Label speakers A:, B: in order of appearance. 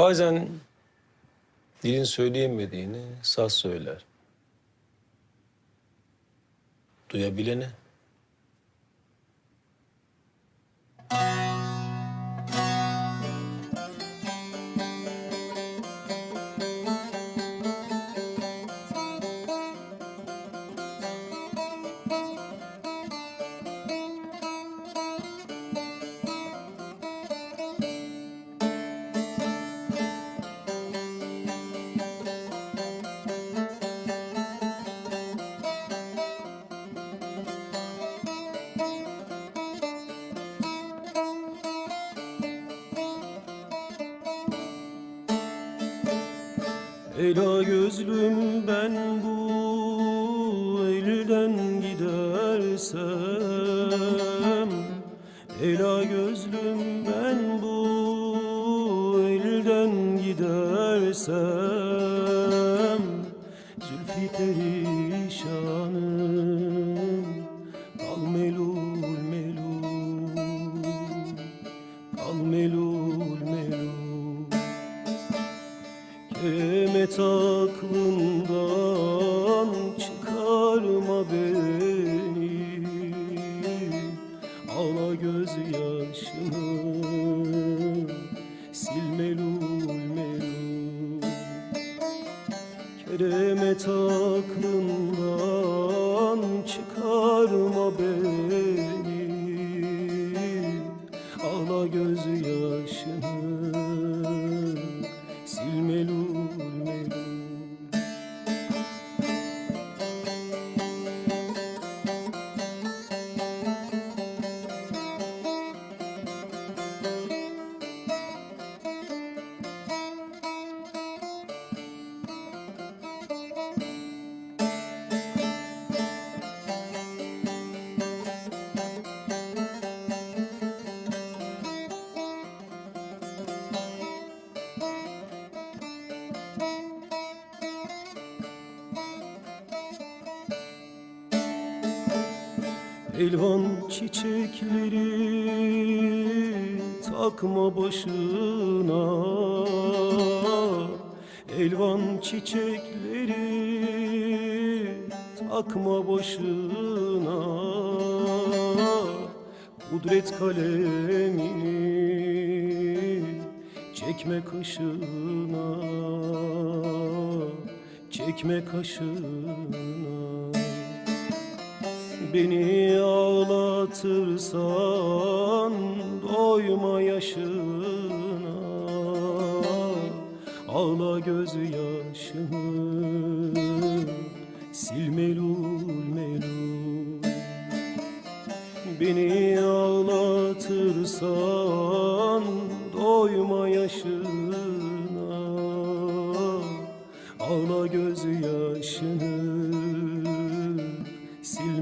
A: Bazen dilin söyleyemediğini saz söyler. Duyabilene.
B: Ela gözlüm ben bu elden gidersem Ela gözlüm ben bu elden gidersem Zülfü perişanım Kemet aklından çıkarma beni. Ağla gözyaşını sil melul melul Keremet aklından çıkarma beni. Ağla gözyaşını Elvan çiçekleri takma başına. Elvan çiçekleri takma başına. Kudret kalemini çekme kaşına Çekme kaşına. Beni ağlatırsan doyma yaşına. Ağla gözyaşını sil melul melul. Beni ağlatırsan doyma yaşına. Ağla gözü yaşını sil